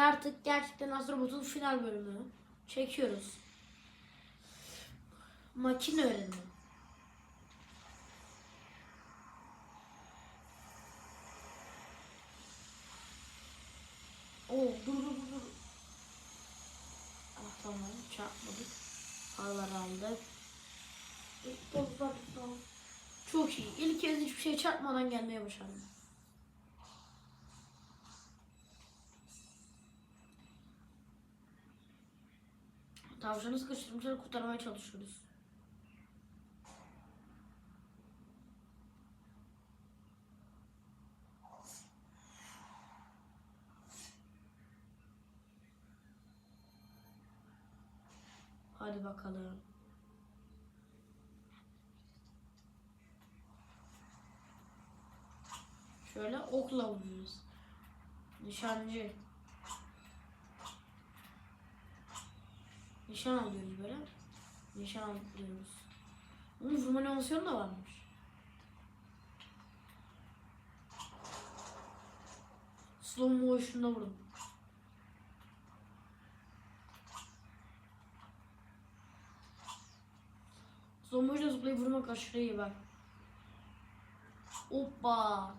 Artık gerçekten Astrobot'un final bölümü çekiyoruz. Makine öğrenimi. Oo dur dur dur. Ah tamam çarpmadık. Paraları aldık. Çok iyi. İlk kez hiçbir şey çarpmadan gelmeye başardım. Tavşanı sıkıştırmışlar kurtarmaya çalışıyoruz. Hadi bakalım. Şöyle okla vuruyoruz. Nişancı. Nişan alıyoruz böyle. Nişan alıyoruz. Bunun vurma animasyonu da varmış. Slow motion'da vurdum. Slow motion'da zıplayıp vurmak aşırı iyi bak. Hoppa.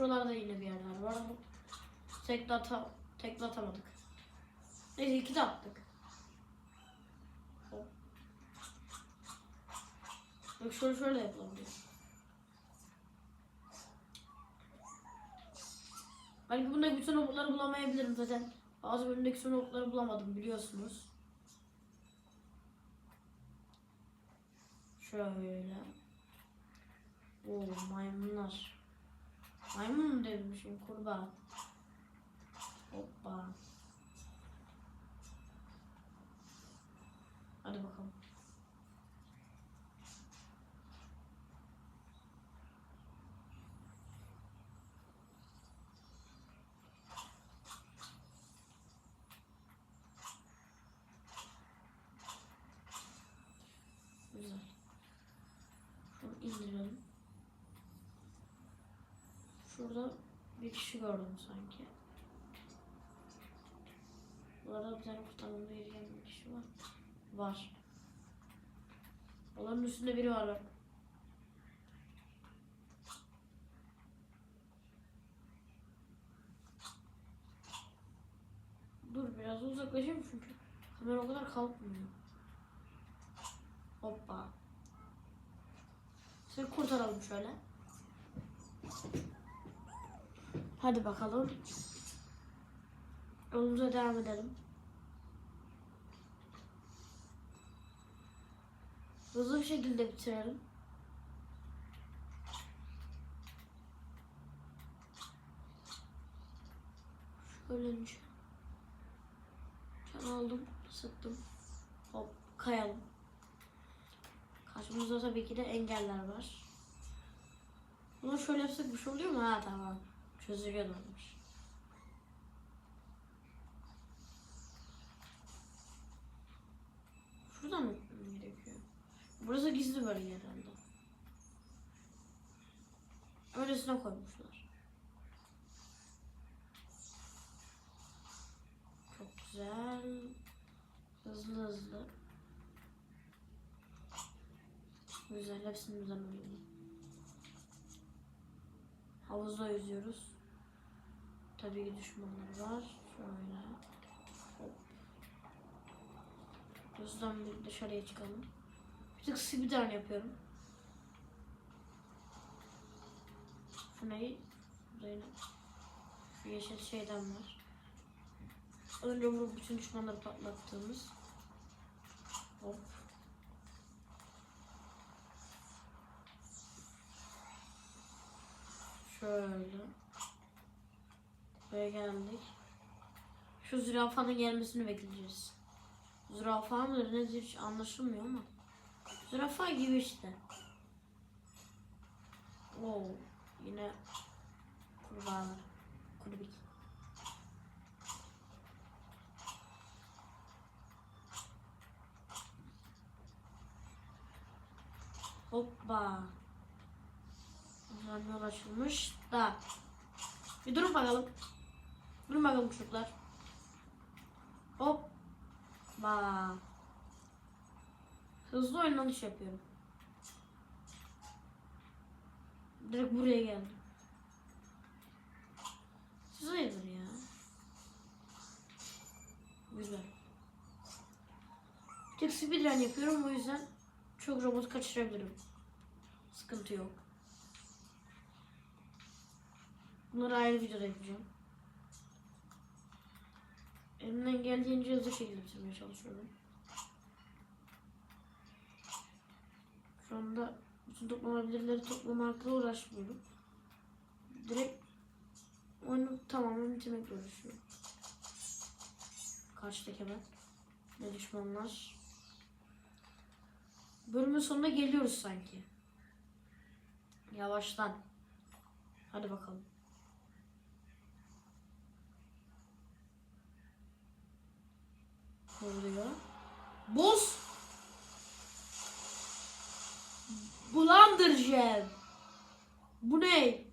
Şuralarda yine bir yerler var ama tekle, ata, tekle atamadık. Neyse iki de attık. Bak şöyle şöyle yapalım diyor. Belki bunda bütün okları bulamayabilirim zaten. Bazı bölümdeki son okları bulamadım biliyorsunuz. Şöyle. Oo maymunlar. Maymun mu demişim kurbağa. Hoppa. Hadi bakalım. Güzel. Şunu indirelim. Bir kişi gördüm sanki. Bu arada bir tane kurtarmamda yürüyen bir kişi var. Var. Onların üstünde biri var. Dur biraz uzaklaşayım çünkü kamera o kadar kalkmıyor. Hoppa. Seni kurtaralım şöyle. Hadi bakalım. Yolumuza devam edelim. Hızlı bir şekilde bitirelim. Şöyle nişan. Nişan aldım, sıktım. Hop, kayalım. Karşımızda tabii ki de engeller var. Bunu şöyle yapsak bir şey oluyor mu? Ha tamam. Çözülüyorlarmış. Şuradan mı gerekiyor? Burası gizli bölge herhalde. Öylesine koymuşlar. Çok güzel. Hızlı hızlı. Güzel. Hepsini güzel oluyor. Havuzda yüzüyoruz. Tabii ki düşmanlar var. Şöyle. Hop. Hızdan bir dışarıya çıkalım. Bir tık speedrun yapıyorum. Şunayı Zeynep. Şu yeşil şeyden var. Önce vurup bütün düşmanları patlattığımız. Hop. Şöyle. Buraya geldik. Şu zürafanın gelmesini bekleyeceğiz. Zürafa mıdır nedir hiç anlaşılmıyor ama. Zürafa gibi işte. Oo, yine kurbağalar. Kurbik. Hoppa. Tamam yol açılmış da. Bir durun bakalım. Durun bakalım çocuklar. Hop. Ba. Hızlı oynanış yapıyorum. Direkt buraya geldim. Siz hayırdır ya? Güzel. Tek speedrun yapıyorum o yüzden çok robot kaçırabilirim. Sıkıntı yok. Bunları ayrı videoda yapacağım. Elimden geldiğince hızlı şekilde bitirmeye çalışıyorum. Şu anda bütün toplanabilirleri toplamakla uğraşmıyorum. Direkt oyunu tamamen bitirmekle uğraşıyorum. Karşıdaki hemen. Ne düşmanlar. Bölümün sonuna geliyoruz sanki. Yavaştan. Hadi bakalım. Oluyor? Boss! Blunder Gem. Bu ne?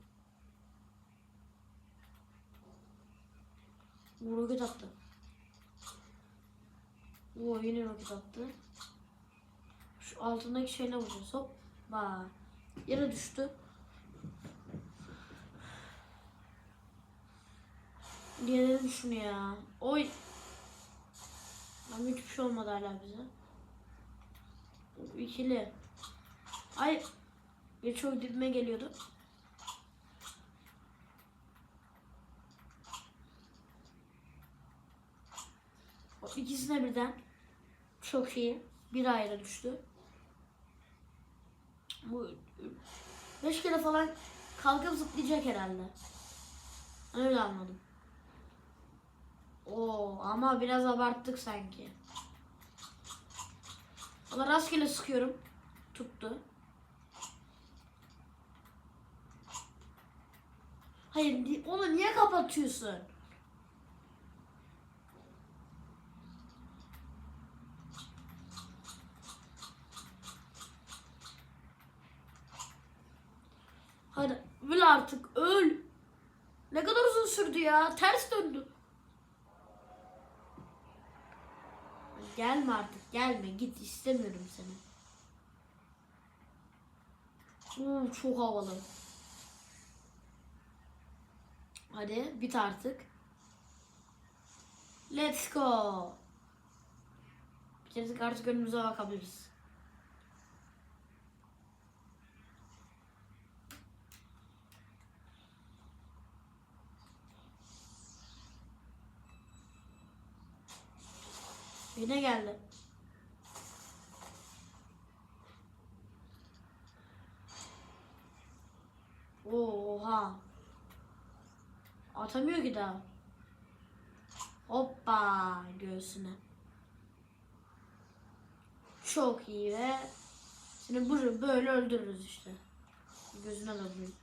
Bu roket attı. Oo yine roket attı. Şu altındaki şeyle vuracağız. Hop. Bak. Yere düştü. Yenelim şunu ya. Oy. Ama hiçbir şey olmadı hala bize. İkili. Ay. Bir çok dibime geliyordu. O ikisine birden. Çok iyi. Bir ayrı düştü. Bu beş kere falan kalkıp zıplayacak herhalde. Öyle anladım. Oo ama biraz abarttık sanki. Ama rastgele sıkıyorum. Tuttu. Hayır onu niye kapatıyorsun? Hadi öl artık öl. Ne kadar uzun sürdü ya. Ters döndü. Gelme artık gelme git istemiyorum seni. Oo, çok havalı. Hadi bit artık. Let's go. Bitirdik artık önümüze bakabiliriz. Yine geldi. Oha. Atamıyor ki daha. Hoppa göğsüne. Çok iyi ve seni böyle öldürürüz işte. Gözüne alalım.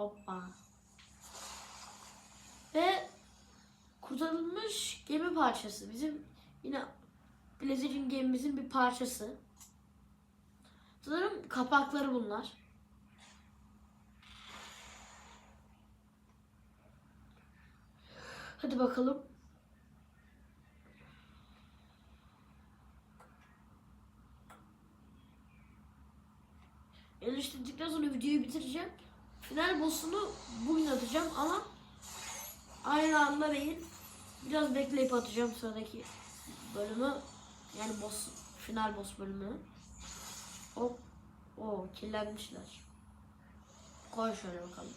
Hoppa. Ve kurtarılmış gemi parçası. Bizim yine Blizzard'ın gemimizin bir parçası. Sanırım kapakları bunlar. Hadi bakalım. Eleştirdikten sonra videoyu bitireceğim. Final boss'unu bugün atacağım ama aynı anda değil. Biraz bekleyip atacağım sıradaki bölümü. Yani boss, final boss bölümünü. Hop. O kirlenmişler. Koy şöyle bakalım.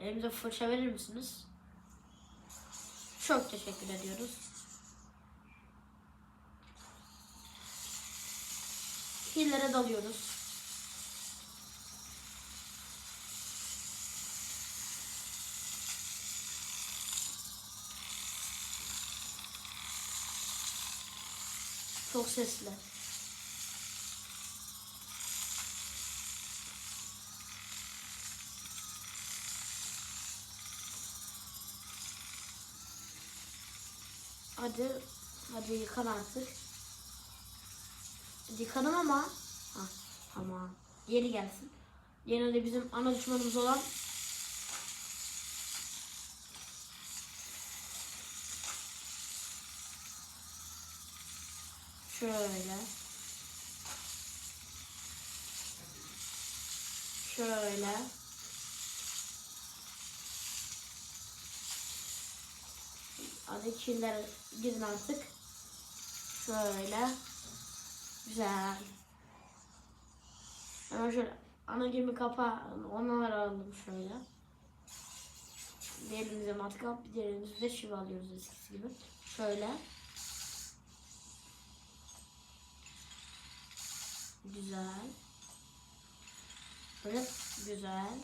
Elimize fırça verir misiniz? Çok teşekkür ediyoruz. Hillere dalıyoruz. Çok sesli. Hadi. Hadi yıkan artık. Hadi Yıkadım ama. Ha, tamam. Yeni gelsin. De bizim ana düşmanımız olan Şöyle. Şöyle. Hadi kirler gidin artık. Şöyle. Güzel. Hemen şöyle ana gemi kapağı onları aldım şöyle. Bir elimize matkap bir elimizde şiva alıyoruz eskisi gibi. Şöyle. Güzel. Böyle güzel.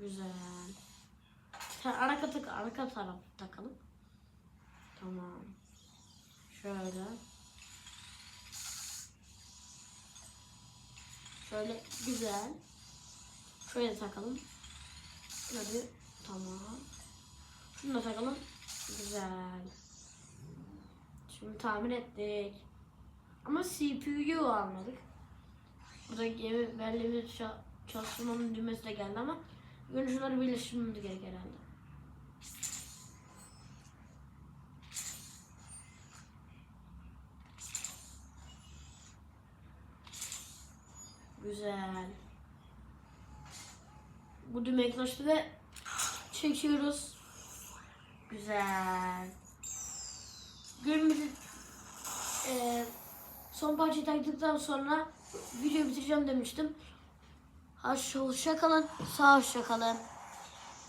Güzel. Arka tak arka taraf takalım. Tamam. Şöyle. Şöyle güzel. Şöyle takalım. Hadi tamam. Şunu da takalım. Güzel. Şimdi tamir ettik. Ama CPU'yu almadık. Burada gemi belli bir ça- çalıştırmanın düğmesi de geldi ama önce şunları birleştirmemiz gerek herhalde. Güzel. Bu düğme yaklaştı ve çekiyoruz. Güzel. Günümüzü eee son parçayı taktıktan sonra videoyu bitireceğim demiştim. Hoşça kalın, sağ hoşça kalın.